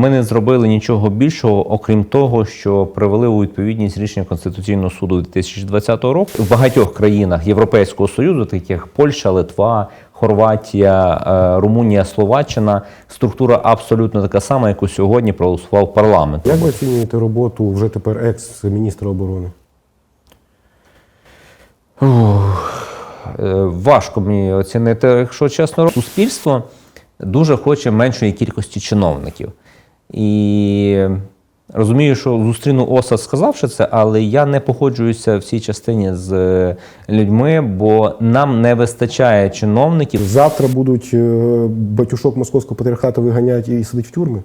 Ми не зробили нічого більшого, окрім того, що привели у відповідність рішення Конституційного суду 2020 року в багатьох країнах Європейського союзу, таких як Польща, Литва, Хорватія, е, Румунія, Словаччина, структура абсолютно така сама, яку сьогодні проголосував парламент. Як ви оцінюєте роботу вже тепер екс-міністра оборони? Е, Важко мені оцінити, якщо чесно. Суспільство дуже хоче меншої кількості чиновників. І розумію, що зустріну Осад, сказавши це, але я не погоджуюся в цій частині з е, людьми, бо нам не вистачає чиновників. Завтра будуть е, батюшок московського патріархату виганяти і сидить в тюрмі?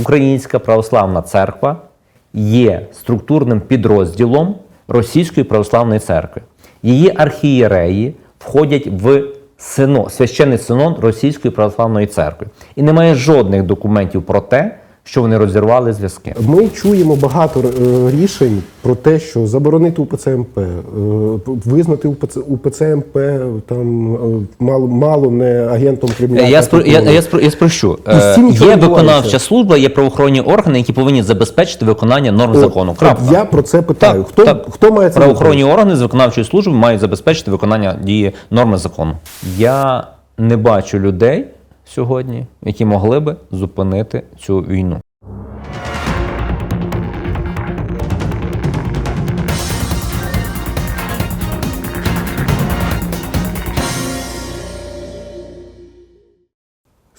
Українська православна церква є структурним підрозділом Російської православної церкви. Її архієреї входять в сино, священний синон Російської православної церкви. І немає жодних документів про те, що вони розірвали зв'язки. Ми чуємо багато е, рішень про те, що заборонити УПЦ МП, е, визнати УПЦ, УПЦ МП там е, мало, мало не агентом Кремля. Я, так спро- я, я, спро- я спрощу. Є виконавча служба, є правоохоронні органи, які повинні забезпечити виконання норм От, закону. Крапка. Я про це питаю. хто, так. хто має це правоохоронні органи з виконавчої служби мають забезпечити виконання дії норми закону. Я не бачу людей сьогодні, які могли би зупинити цю війну.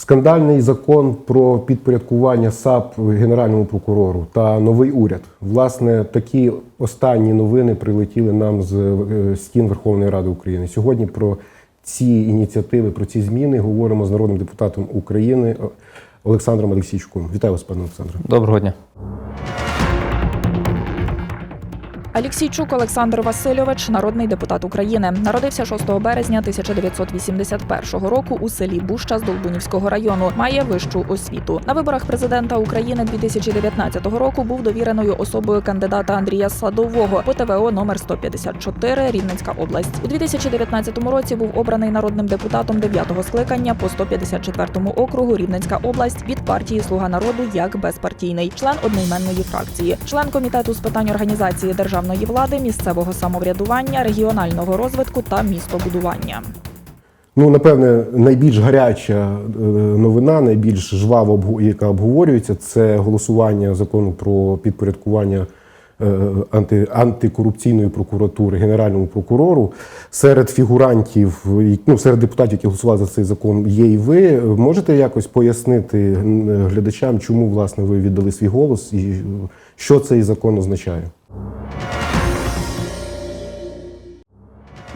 Скандальний закон про підпорядкування САП Генеральному прокурору та новий уряд. Власне, такі останні новини прилетіли нам з е, стін Верховної Ради України. Сьогодні про ці ініціативи, про ці зміни говоримо з народним депутатом України Олександром Олексійчуком. Вітаю вас, пане Олександре. Доброго дня. Алексійчук Олександр Васильович, народний депутат України, народився 6 березня 1981 року у селі Буща з Долбунівського району. Має вищу освіту. На виборах президента України 2019 року був довіреною особою кандидата Андрія Садового по ТВО номер 154 Рівненська область. У 2019 році був обраний народним депутатом 9-го скликання по 154 округу Рівненська область від партії Слуга народу як безпартійний, член одноіменної фракції, член комітету з питань організації державної влади, місцевого самоврядування, регіонального розвитку та містобудування. Ну, напевне, найбільш гаряча е, новина, найбільш жвава, обгу- яка обговорюється, це голосування закону про підпорядкування е, анти, антикорупційної прокуратури Генеральному прокурору. Серед фігурантів, ну, серед депутатів, які голосували за цей закон, є і ви. Можете якось пояснити глядачам, чому власне ви віддали свій голос і що цей закон означає?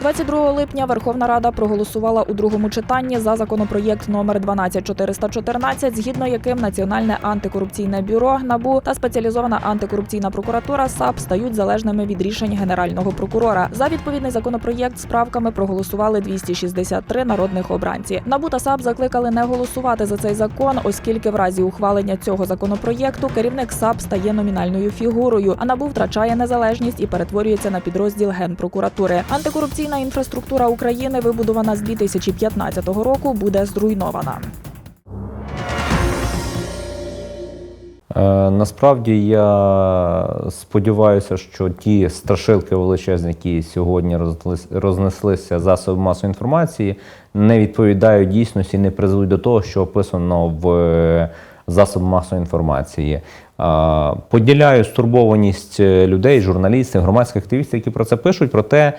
22 липня Верховна Рада проголосувала у другому читанні за законопроєкт номер 12414, згідно яким Національне антикорупційне бюро НАБУ та спеціалізована антикорупційна прокуратура САП стають залежними від рішень генерального прокурора. За відповідний законопроєкт з правками проголосували 263 народних обранці. НАБУ та САП закликали не голосувати за цей закон, оскільки в разі ухвалення цього законопроєкту керівник САП стає номінальною фігурою, а НАБУ втрачає незалежність і перетворюється на підрозділ генпрокуратури. Антикорупційна інфраструктура України, вибудована з 2015 року, буде зруйнована. Е, Насправді я сподіваюся, що ті страшилки величезні, які сьогодні рознеслися засоби масової інформації, не відповідають дійсності, не призведуть до того, що описано в е, засобах масової інформації. Поділяю стурбованість е, людей, журналістів, громадських активістів, які про це пишуть. Проте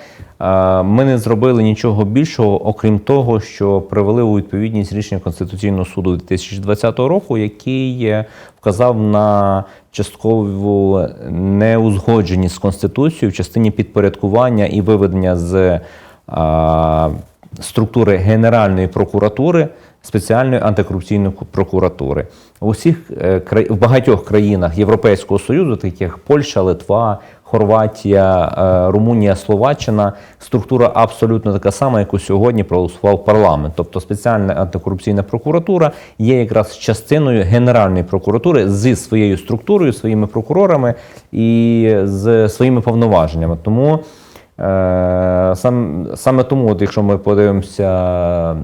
ми не зробили нічого більшого, окрім того, що привели у відповідність рішення Конституційного суду 2020 року, який е, вказав на часткову неузгодженість з Конституцією в частині підпорядкування і виведення з структури Генеральної прокуратури спеціальної антикорупційної прокуратури. У всіх е, в багатьох країнах Європейського Союзу, таких як Польща, Литва, Хорватія, е, Румунія, Словаччина, структура абсолютно така сама, яку сьогодні проголосував парламент. Тобто спеціальна антикорупційна прокуратура є якраз частиною Генеральної прокуратури зі своєю структурою, своїми прокурорами і з своїми повноваженнями. Тому сам, саме тому, от якщо ми подивимося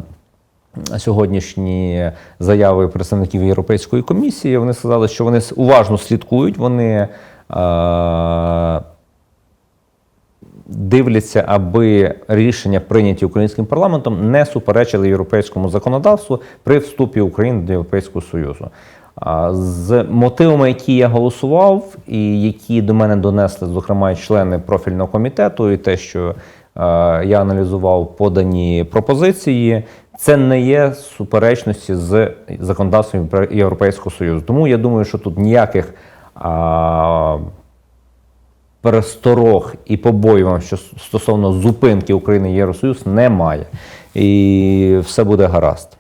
сьогоднішні заяви представників Європейської комісії. Вони сказали, що вони уважно слідкують, вони е, дивляться, аби рішення, прийняті українським парламентом, не суперечили європейському законодавству при вступі України до Європейського Союзу. З мотивами, які я голосував, і які до мене донесли, зокрема, члени профільного комітету, і те, що е, я аналізував подані пропозиції, це не є суперечності з законодавством Європейського Союзу. Тому я думаю, що тут ніяких пересторог і побоювань, що стосовно зупинки України Євросоюз, немає. І все буде гаразд.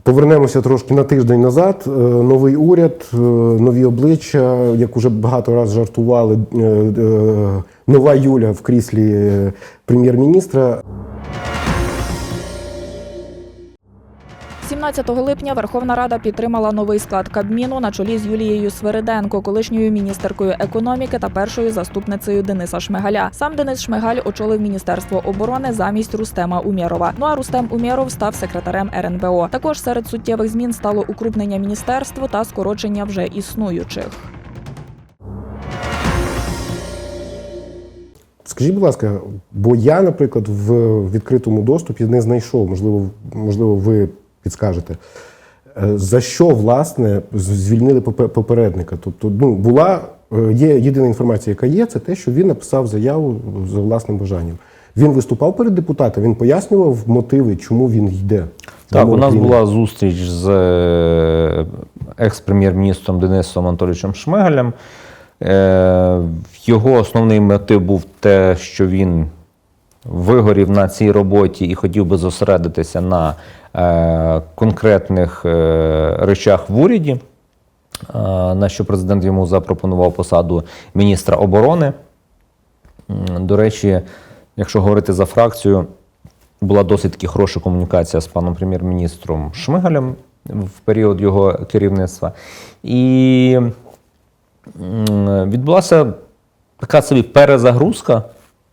Повернемося трошки на тиждень назад. Е, Новий уряд, е, нові обличчя, як уже багато разів жартували, е, нова Юля в кріслі прем'єр-міністра. 17 липня Верховна Рада підтримала новий склад Кабміну на чолі з Юлією Свириденко, колишньою міністеркою економіки та першою заступницею Дениса Шмигаля. Сам Денис Шмигаль очолив Міністерство оборони замість Рустема Умєрова. Ну а Рустем Умєров став секретарем РНБО. Також серед суттєвих змін стало укрупнення міністерства та скорочення вже існуючих. Скажіть, будь ласка, бо я, наприклад, в відкритому доступі не знайшов, можливо, можливо, ви підскажете. е, За що власне звільнили попередника? Тобто, ну була е, є єдина інформація, яка є, це те, що він написав заяву за власним бажанням. Він виступав перед депутатом, він пояснював мотиви, чому він йде. Так, у нас була зустріч з е, екс-прем'єр-міністром Денисом Анатолійовичем Шмигалем. Е, Його основний мотив був те, що він вигорів на цій роботі і хотів би зосередитися на е, конкретних е, речах в уряді, е, на що президент йому запропонував посаду міністра оборони. До речі, якщо говорити за фракцію, була досить таки хороша комунікація з паном прем'єр-міністром Шмигалем в період його керівництва. І відбулася така собі перезагрузка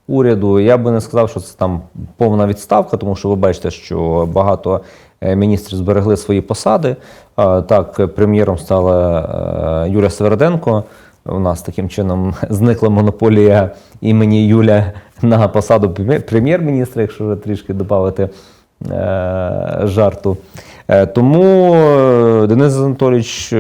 уряду. Я би не сказав, що це там повна відставка, тому що ви бачите, що багато е, міністрів зберегли свої посади. Так, прем'єром стала е, Юлія Сверденко. У нас таким чином зникла монополія імені Юля на посаду прем'єр- прем'єр-міністра, якщо вже трішки додати е, жарту. Тому Денис Анатолійович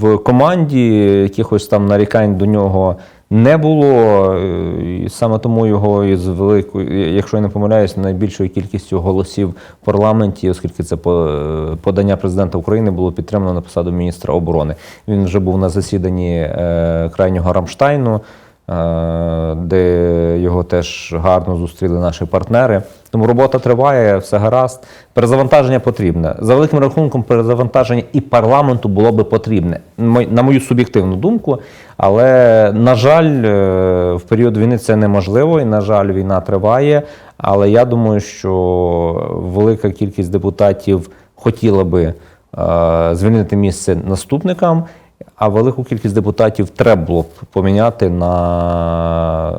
в команді якихось там нарікань до нього не було. е, саме тому його із великою, якщо я не помиляюсь, найбільшою кількістю голосів в парламенті, оскільки це е, подання президента України було підтримано на посаду міністра оборони. Він вже був на засіданні е, крайнього Рамштайну. Е, Де його теж гарно зустріли наші партнери. Тому робота триває, все гаразд. Перезавантаження потрібне. За великим рахунком, перезавантаження і парламенту було би потрібне, на мою суб'єктивну думку. Але, на жаль, е, в період війни це неможливо, і, на жаль, війна триває. Але я думаю, що велика кількість депутатів хотіла би е, звільнити місце наступникам. А велику кількість депутатів треба було б поміняти на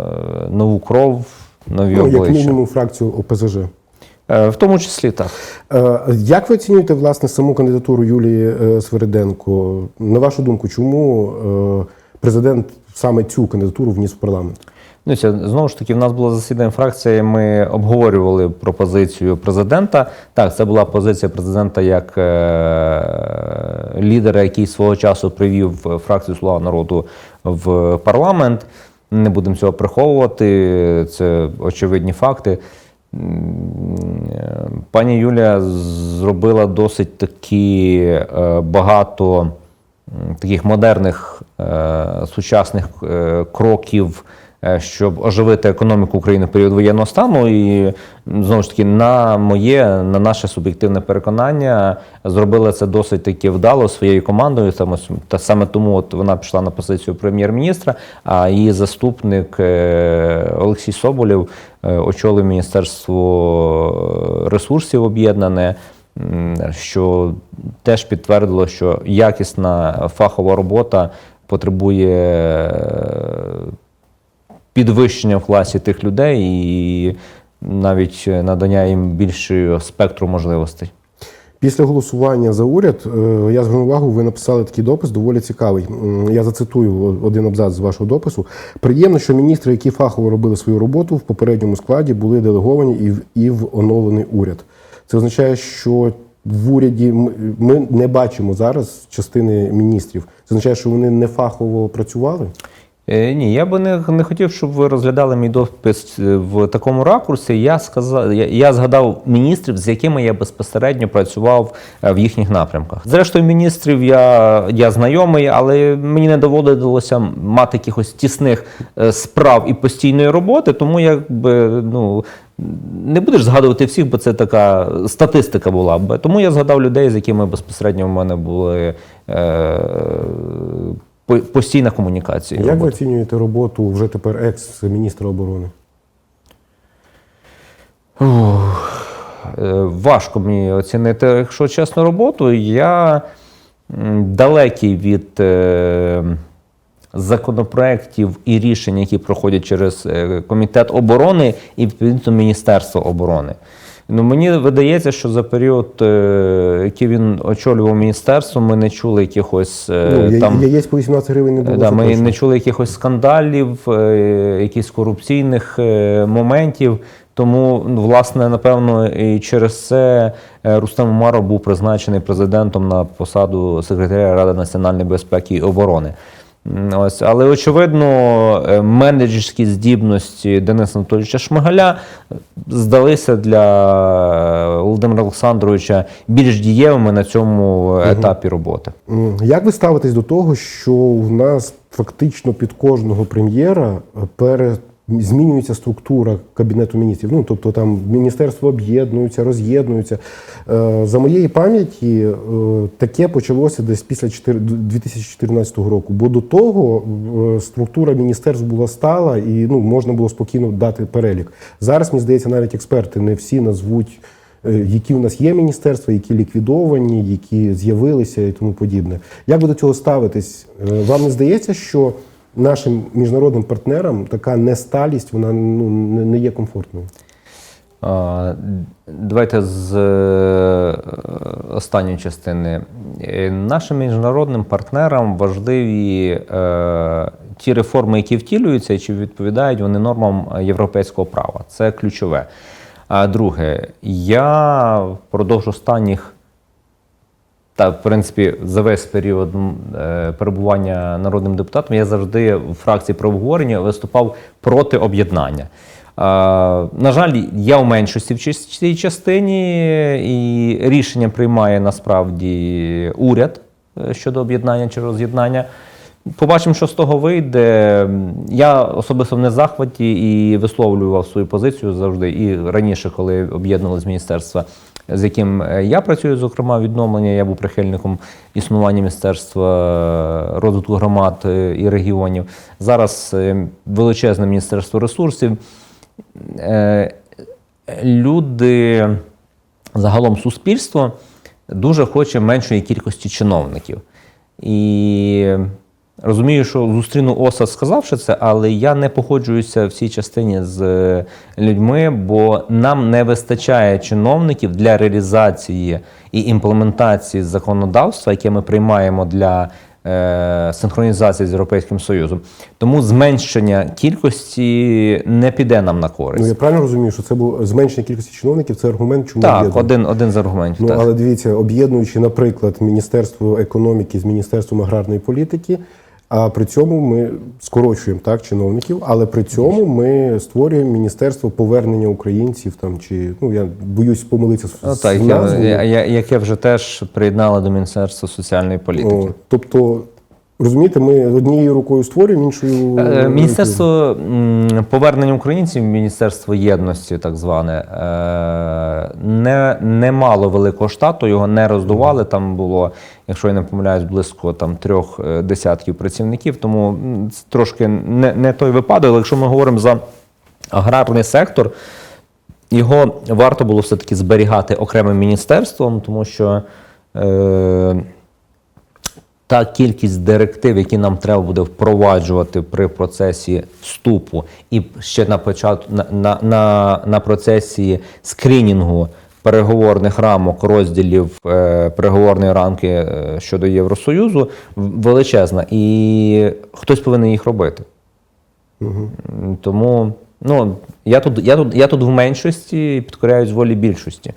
нову кров, нові ну, як мінімум фракцію ОПЗЖ. Е, В тому числі так. Е, Як ви оцінюєте власне саму кандидатуру Юлії е, Свириденко? На вашу думку, чому е, президент саме цю кандидатуру вніс в парламент? Ну, це, знову ж таки, в нас було засідання фракції. Ми обговорювали пропозицію президента. Так, це була позиція президента як е- лідера, який свого часу привів фракцію Слуга народу в парламент. Не будемо цього приховувати. Це очевидні факти. Е, Пані Юлія зробила досить таки е, багато таких модерних е, сучасних е, кроків, е, щоб оживити економіку України в період воєнного стану. І знову ж таки, на моє, на наше суб'єктивне переконання, зробила це досить таки вдало своєю командою. Саме, та саме тому от вона пішла на позицію прем'єр-міністра, а її заступник е, Олексій Соболєв е, очолив Міністерство ресурсів об'єднане. Що теж підтвердило, що якісна фахова робота потребує е, підвищення в класі тих людей і навіть надання їм більшого спектру можливостей. Після голосування за уряд е, я звернув увагу, ви написали такий допис, доволі цікавий. Я зацитую один абзац з вашого допису. Приємно, що міністри, які фахово робили свою роботу в попередньому складі, були делеговані і в, і в оновлений уряд. Це означає, що в уряді ми- ми не бачимо зараз частини міністрів. Це означає, що вони не фахово працювали. Е, Ні, я би не, не хотів, щоб ви розглядали мій допис е, в такому ракурсі. Я сказав, я, я згадав міністрів, з якими я безпосередньо працював е, в їхніх напрямках. Зрештою, міністрів я, я знайомий, але мені не доводилося мати якихось тісних справ і постійної роботи, тому якби ну. Не будеш згадувати всіх, бо це така статистика була б. Тому я згадав людей, з якими безпосередньо в мене були е, постійна комунікація. Як ви оцінюєте роботу вже тепер екс-міністра оборони? Е, Важко мені оцінити, якщо чесно, роботу. Я далекий від е, законопроєктів і рішень, які проходять через е, Комітет оборони і відповідно Міністерство оборони. Ну, мені видається, що за період, е, який він очолював міністерство, ми не чули якихось е, Ну, я, там. яєць по 18 гривень не було. Да, ми точно. не чули якихось скандалів, е, якихось корупційних моментів. Тому, ну, власне, напевно, і через це Рустем Умаров був призначений президентом на посаду секретаря Ради національної безпеки і оборони. Ось, але очевидно, е, менеджерські здібності Дениса Анатолійовича Шмигаля е, здалися для Володимира Олександровича більш дієвими на цьому етапі роботи. Як ви ставитесь до того, що у нас фактично під кожного прем'єра е, пере... змінюється структура кабінету міністрів? Ну тобто там міністерства об'єднуються, роз'єднуються. Е, За моєї пам'яті е, таке почалося десь після 4 2014 року. Бо до того е, структура міністерств була стала і ну можна було спокійно дати перелік. Зараз мені здається, навіть експерти не всі назвуть. Які у нас є міністерства, які ліквідовані, які з'явилися і тому подібне. Як ви до цього ставитесь? Вам не здається, що нашим міжнародним партнерам така несталість вона ну не є комфортною? Давайте з е, останньої частини. Е, Нашим міжнародним партнерам важливі е, ті реформи, які втілюються, і чи відповідають вони нормам європейського права. Це ключове. А друге, я впродовж останніх та, в принципі, за весь період е, перебування народним депутатом я завжди в фракції про обговорення виступав проти об'єднання. Е, на жаль, я в меншості в цій частині, і рішення приймає насправді уряд е, щодо об'єднання чи роз'єднання. Побачимо, що з того вийде. Я особисто в захваті і висловлював свою позицію завжди. І раніше, коли об'єднували з міністерства, з яким е, я працюю, зокрема, відновлення, я був прихильником існування Міністерства розвитку громад е, і регіонів. Зараз е, величезне міністерство ресурсів. Е, Люди, загалом суспільство, дуже хоче меншої кількості чиновників. І розумію, що зустріну Оса, сказавши це, але я не погоджуюся в цій частині з е, людьми, бо нам не вистачає чиновників для реалізації і імплементації законодавства, яке ми приймаємо для е, синхронізації з Європейським Союзом. Тому зменшення кількості не піде нам на користь. Ну я правильно розумію, що це було зменшення кількості чиновників. Це аргумент, чому так, один, один з аргументів. Ну так. але дивіться, об'єднуючи, наприклад, Міністерство економіки з Міністерством аграрної політики. А при цьому ми скорочуємо так чиновників, але при цьому ми створюємо міністерство повернення українців там чи ну я боюсь помилитися з, Ну, з так, я, я, я, яке вже теж приєднала до Міністерства соціальної політики. О, тобто, розумієте, ми однією рукою створюємо, іншою Е, Міністерство повернення українців, Міністерство єдності, так зване, е, не, не мало великого штату, його не роздували. Там було, якщо я не помиляюсь, близько там трьох е, десятків працівників. Тому це трошки не, не той випадок. Але якщо ми говоримо за аграрний сектор, його варто було все-таки зберігати окремим міністерством, тому що. Е, та кількість директив, які нам треба буде впроваджувати при процесі вступу, і ще на початку на, на, на, на процесі скрінінгу переговорних рамок, розділів е, переговорної рамки е, щодо Євросоюзу величезна, і хтось повинен їх робити. М, Тому ну, я, тут, я, тут, я тут в меншості і підкоряюсь волі більшості.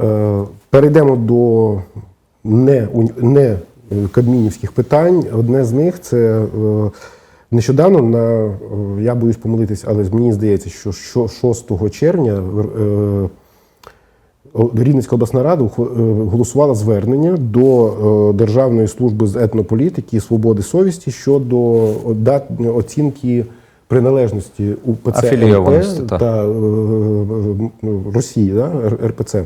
Е, Перейдемо до не, не кабмінівських питань. Одне з них це е, нещодавно на е, я боюсь помилитись, але мені здається, що що 6 червня е, Рівненська обласна рада голосувала звернення до Державної служби з етнополітики і свободи совісті щодо оцінки приналежності УПЦ так. та е, Росії, да, РПЦ.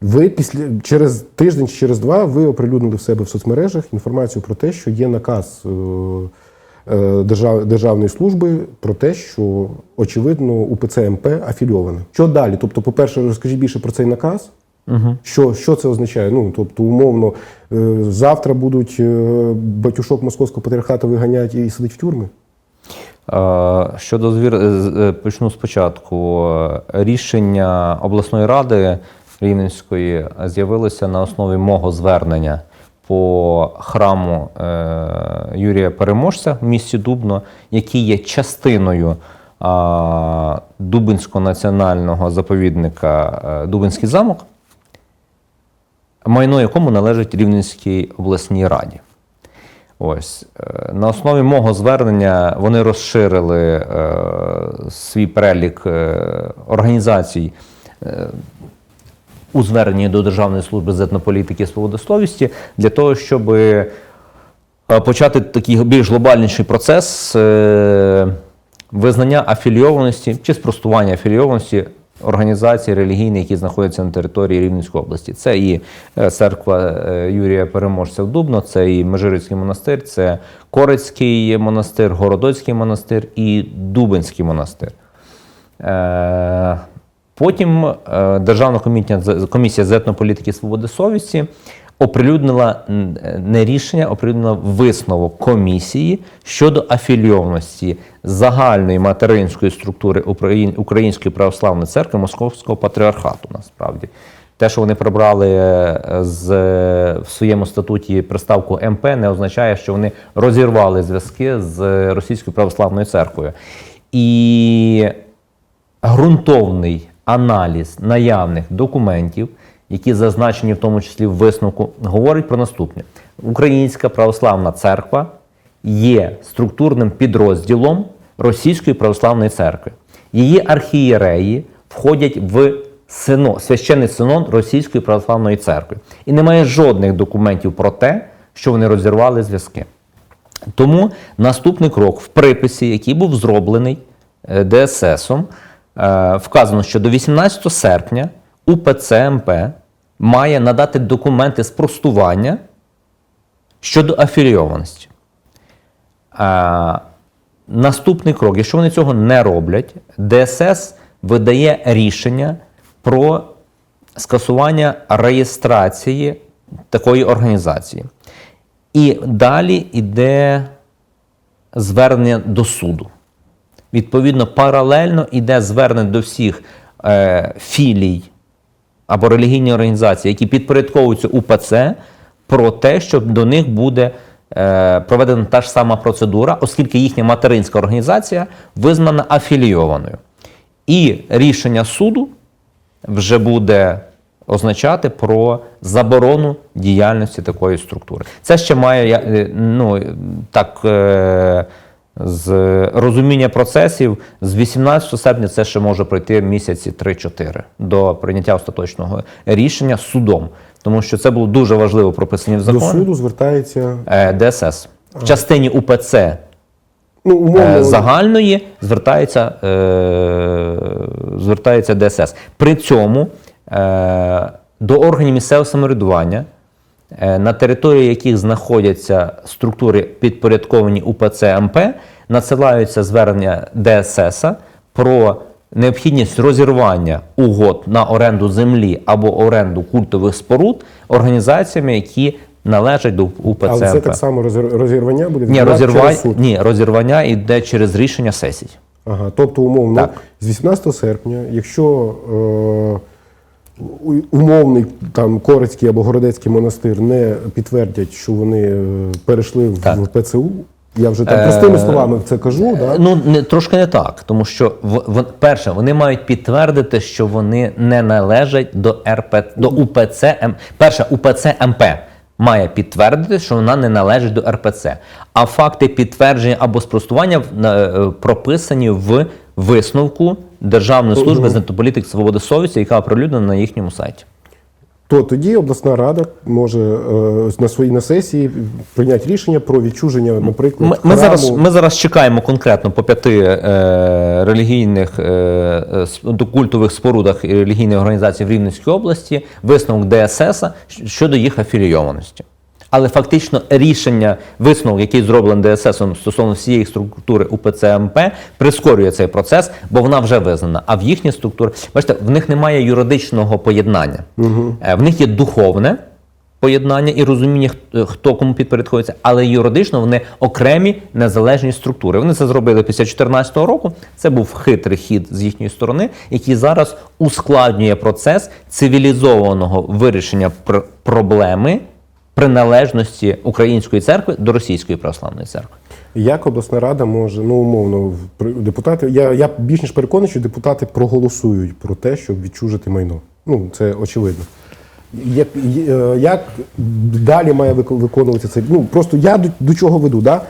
Ви після через тиждень чи через два ви оприлюднили в себе в соцмережах інформацію про те, що є наказ е, е, держав, державної служби про те, що очевидно УПЦ МП афільоване. Що далі? Тобто, по-перше, розкажіть більше про цей наказ. Угу. Що, що це означає? Ну тобто, умовно, е, завтра будуть батюшок московського патріархату виганять і сидить в тюрмі. Е, Щодо звір, почну спочатку. Рішення обласної ради Рівненської з'явилося на основі мого звернення по храму е, Юрія Переможця в місті Дубно, який є частиною Дубинського національного заповідника е, Дубинський замок, майно якому належить Рівненській обласній раді. Ось е, на основі мого звернення вони розширили е, свій перелік е, організацій е, у зверненні до Державної служби з етнополітики і свободи совісті для того, щоб е, почати такий більш глобальніший процес е, визнання афілійованості чи спростування афілійованості організацій релігійних, які знаходяться на території Рівненської області. Це і е, церква Юрія Переможця в Дубно, це і Межирицький монастир, це Корицький монастир, Городоцький монастир і Дубинський монастир. Потім е, Державна комісія, з- етнополітики і свободи совісті оприлюднила не рішення, оприлюднила висновок комісії щодо афілійованості загальної материнської структури Української православної церкви Московського патріархату. Насправді, те, що вони прибрали е, з в своєму статуті приставку МП, не означає, що вони розірвали зв'язки з Російською православною церквою. І ґрунтовний аналіз наявних документів, які зазначені в тому числі в висновку, говорить про наступне: Українська православна церква є структурним підрозділом Російської православної церкви. Її архієреї входять в сино, священний синон Російської православної церкви. І немає жодних документів про те, що вони розірвали зв'язки. Тому наступний крок в приписі, який був зроблений е, ДССом, вказано, що до 18 серпня УПЦ МП має надати документи спростування щодо афілійованості. Е, Наступний крок, якщо вони цього не роблять, ДСС видає рішення про скасування реєстрації такої організації. І далі йде звернення до суду. Відповідно, паралельно йде звернення до всіх е, філій або релігійні організації, які підпорядковуються УПЦ, про те, що до них буде е, проведена та ж сама процедура, оскільки їхня материнська організація визнана афілійованою. І рішення суду вже буде означати про заборону діяльності такої структури. Це ще має е, ну, так. е, З розуміння процесів з 18 серпня це ще може пройти місяці 3-4 до прийняття остаточного рішення судом, тому що це було дуже важливо прописані в До суду звертається Е, ДСС. В частині УПЦ ну, умовно, е, загальної звертається, е, звертається ДСС. При цьому до органів місцевого самоврядування, на території яких знаходяться структури підпорядковані УПЦ МП, надсилаються звернення ДСС про необхідність розірвання угод на оренду землі або оренду культових споруд організаціями, які належать до УПЦ але це так само розірвання буде Ні, розірвання, через суд. ні, розірвання йде через рішення сесій. Ага, тобто, умовно, Так. з 18 серпня, якщо у- умовний там Корецький або Городецький монастир не підтвердять, що вони е, перейшли в, Так. в ПЦУ. Я вже так простими словами це кажу. Да? Ну не трошки не так, тому що в, в перше, вони мають підтвердити, що вони не належать до РП до УПЦ М. Перше, УПЦ МП має підтвердити, що вона не належить до РПЦ. А факти підтвердження або спростування е, прописані в висновку Державної служби з політик свободи совісті, яка оприлюднена на їхньому сайті. То тоді обласна рада може е, на своїй на сесії прийняти рішення про відчуження, наприклад, Ми, ми, зараз, ми зараз чекаємо конкретно по п'яти е, релігійних е, культових спорудах і релігійних організацій в Рівненській області висновок ДСС щодо їх афілійованості. Але фактично рішення, висновок, який зроблений ДСС стосовно всієї структури УПЦ МП, прискорює цей процес, бо вона вже визнана. А в їхній структурі, бачите, в них немає юридичного поєднання. Е, В них є духовне поєднання і розуміння, хто- хто кому підпорядковується, але юридично вони окремі незалежні структури. Вони це зробили після 2014 року. Це був хитрий хід з їхньої сторони, який зараз ускладнює процес цивілізованого вирішення пр- проблеми приналежності української церкви до російської православної церкви. Як обласна рада може, ну умовно, депутати. Я, я більш ніж переконаний, що депутати проголосують про те, щоб відчужити майно. Ну, це очевидно. Як, е, як далі має виконуватися це? Ну просто я до, до чого веду. Да?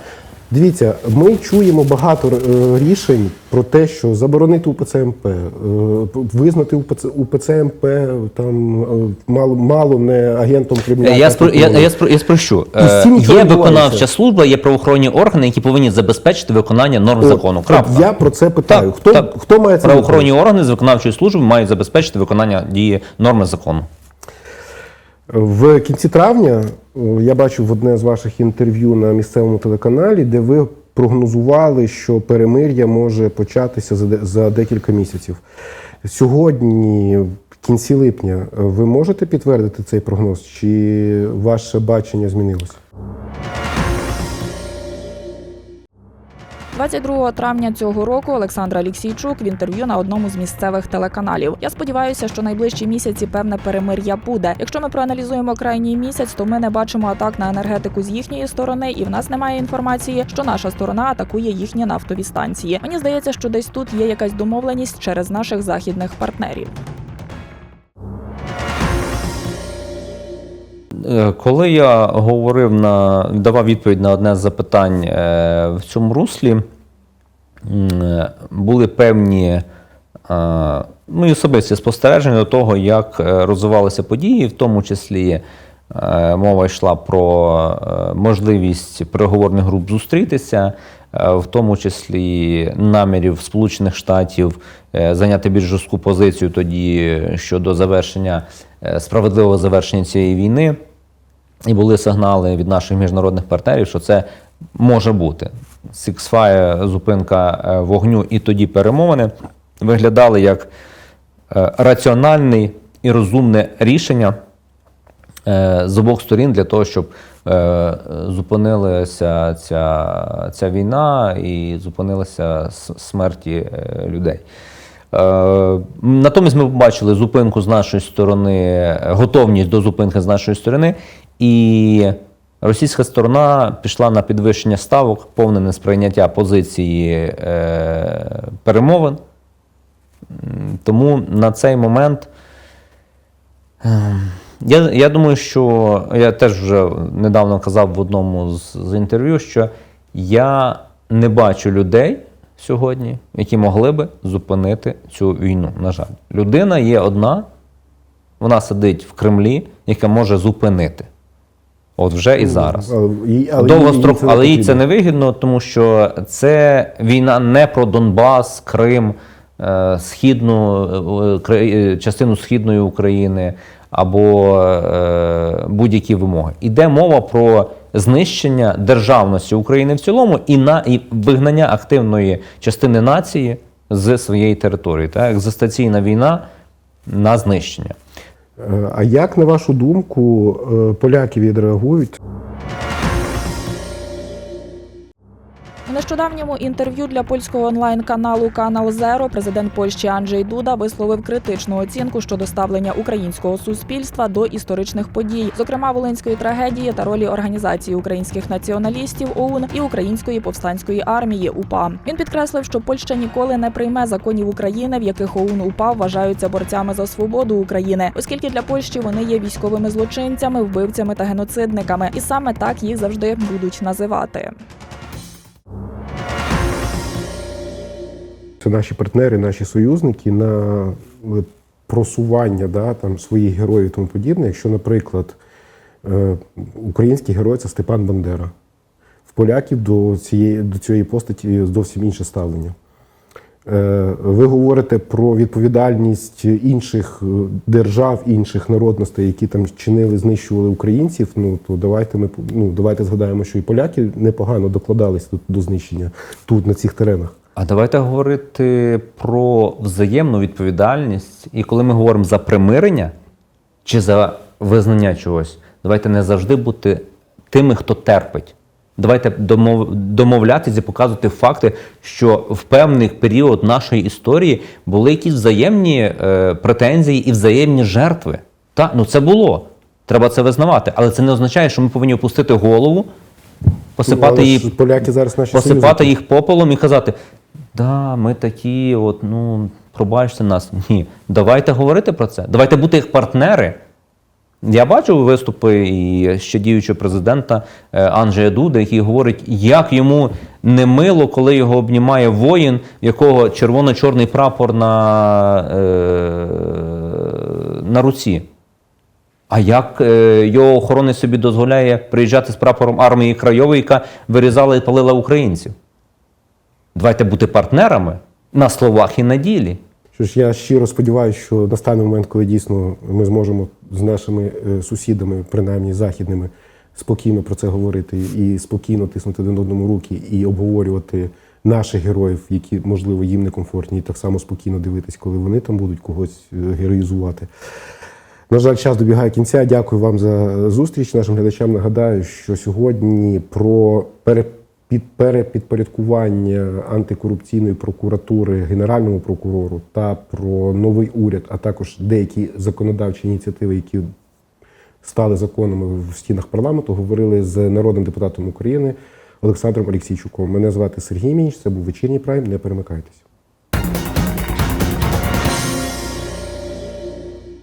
Дивіться, ми чуємо багато е, рішень про те, що заборонити УПЦ МП, е, визнати УПЦ, УПЦ МП там е, мало, мало не агентом кримінального. Я, спро, я, я, спро, я спрощу. Є виконавча служба, є правоохоронні органи, які повинні забезпечити виконання норм закону. От Крапка. я про це питаю. Так, хто, так. хто має це Правоохоронні органи з виконавчої служби мають забезпечити виконання дії норми закону. В кінці травня я бачив одне з ваших інтерв'ю на місцевому телеканалі, де ви прогнозували, що перемир'я може початися за декілька місяців. Сьогодні, в кінці липня, ви можете підтвердити цей прогноз, чи ваше бачення змінилося? 22 травня цього року Олександр Аліксійчук в інтерв'ю на одному з місцевих телеканалів. Я сподіваюся, що найближчі місяці певне перемир'я буде. Якщо ми проаналізуємо крайній місяць, то ми не бачимо атак на енергетику з їхньої сторони, і в нас немає інформації, що наша сторона атакує їхні нафтові станції. Мені здається, що десь тут є якась домовленість через наших західних партнерів. Коли я говорив на давав відповідь на одне з запитань е, в цьому руслі, е, були певні е, мої особисті спостереження до того, як е, розвивалися події, в тому числі е, мова йшла про е, можливість переговорних груп зустрітися, е, в тому числі намірів Сполучених Штатів е, зайняти більш жорстку позицію тоді щодо завершення е, справедливого завершення цієї війни. І були сигнали від наших міжнародних партнерів, що це може бути. Сіксфає, зупинка е, вогню і тоді перемовини виглядали як е, раціональне і розумне рішення е, з обох сторін для того, щоб зупинилася ця, ця війна і зупинилися с- смерті людей. Натомість ми побачили зупинку з нашої сторони, готовність до зупинки з нашої сторони, і російська сторона пішла на підвищення ставок, повне несприйняття позиції е, перемовин. Тому на цей момент ем, я, я думаю, що я теж вже недавно казав в одному з, з інтерв'ю, що я не бачу людей сьогодні, які могли би зупинити цю війну. На жаль, людина є одна, вона сидить в Кремлі, яка може зупинити. От вже і зараз. Їй- але, Довгострок, але їй це не вигідно, тому що це війна не про Донбас, Крим, е, східну е, е, частину східної України або будь-які вимоги. Іде мова про знищення державності України в цілому і на і вигнання активної частини нації з своєї території. Так? Екзистенційна війна на знищення. Е, А як, на вашу думку, е, поляки відреагують? Нещодавньому інтерв'ю для польського онлайн-каналу Канал Зеро президент Польщі Анджей Дуда висловив критичну оцінку щодо ставлення українського суспільства до історичних подій, зокрема волинської трагедії та ролі організації українських націоналістів ОУН і української повстанської армії УПА. Він підкреслив, що Польща ніколи не прийме законів України, в яких ОУН УПА вважаються борцями за свободу України, оскільки для Польщі вони є військовими злочинцями, вбивцями та геноцидниками, і саме так їх завжди будуть називати. Це наші партнери, наші союзники на е, просування да, там, своїх героїв і тому подібне. Якщо, наприклад, е, український герой це Степан Бандера. В поляків до цієї, до цієї постаті зовсім інше ставлення. Е, Ви говорите про відповідальність інших держав, інших народностей, які там чинили, знищували українців. Ну то давайте ми ну, давайте згадаємо, що і поляки непогано докладались тут до знищення тут, на цих теренах. А давайте говорити про взаємну відповідальність. І коли ми говоримо за примирення чи за визнання чогось, давайте не завжди бути тими, хто терпить. Давайте домов... домовлятися і показувати факти, що в певний період нашої історії були якісь взаємні е, претензії і взаємні жертви. Та, ну це було. Треба це визнавати. Але це не означає, що ми повинні опустити голову, посипати Але її поляки зараз наші посипати їх попелом і казати: да, ми такі, от, ну, пробачте нас. Ні. Давайте говорити про це. Давайте бути їх партнери. Я бачив виступи і ще діючого президента е, Анджея Дуда, який говорить, як йому не мило, коли його обнімає воїн, в якого червоно-чорний прапор на, е, на руці. А як е, його охоронець собі дозволяє приїжджати з прапором армії Крайової, яка вирізала і палила українців? Давайте бути партнерами на словах і на ділі. Що ж я щиро сподіваюся, що настане момент, коли дійсно ми зможемо з нашими е, сусідами, принаймні західними, спокійно про це говорити і спокійно тиснути один одному руки і обговорювати наших героїв, які можливо їм некомфортні, і так само спокійно дивитись, коли вони там будуть когось е, героїзувати. На жаль, час добігає кінця. Дякую вам за зустріч. Нашим глядачам нагадаю, що сьогодні про пере- під- перепідпорядкування антикорупційної прокуратури генеральному прокурору та про новий уряд, а також деякі законодавчі ініціативи, які стали законами в стінах парламенту, говорили з народним депутатом України Олександром Олексійчуком. Мене звати Сергій Мінч. Це був вечірній прайм. Не перемикайтеся.